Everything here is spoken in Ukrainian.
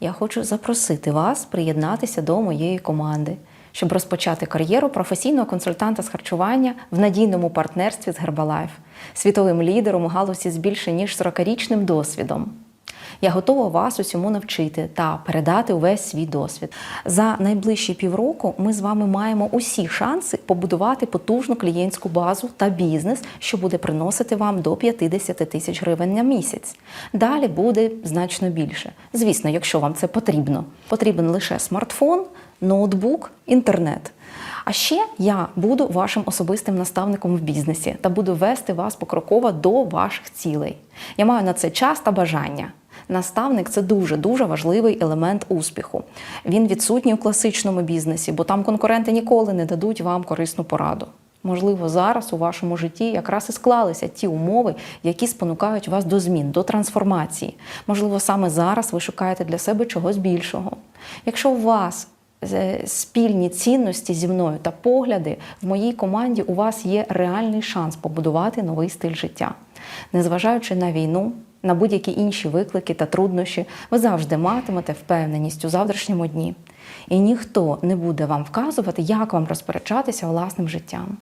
Я хочу запросити вас приєднатися до моєї команди, щоб розпочати кар'єру професійного консультанта з харчування в надійному партнерстві з Herbalife, світовим лідером у галузі з більше ніж 40-річним досвідом. Я готова вас усьому навчити та передати увесь свій досвід. За найближчі півроку ми з вами маємо усі шанси побудувати потужну клієнтську базу та бізнес, що буде приносити вам до 50 тисяч гривень на місяць. Далі буде значно більше. Звісно, якщо вам це потрібно. Потрібен лише смартфон, ноутбук, інтернет. А ще я буду вашим особистим наставником в бізнесі та буду вести вас покроково до ваших цілей. Я маю на це час та бажання. Наставник це дуже дуже важливий елемент успіху. Він відсутній у класичному бізнесі, бо там конкуренти ніколи не дадуть вам корисну пораду. Можливо, зараз у вашому житті якраз і склалися ті умови, які спонукають вас до змін, до трансформації. Можливо, саме зараз ви шукаєте для себе чогось більшого. Якщо у вас е, спільні цінності зі мною та погляди, в моїй команді у вас є реальний шанс побудувати новий стиль життя. Незважаючи на війну, на будь-які інші виклики та труднощі, ви завжди матимете впевненість у завтрашньому дні. І ніхто не буде вам вказувати, як вам розпоряджатися власним життям.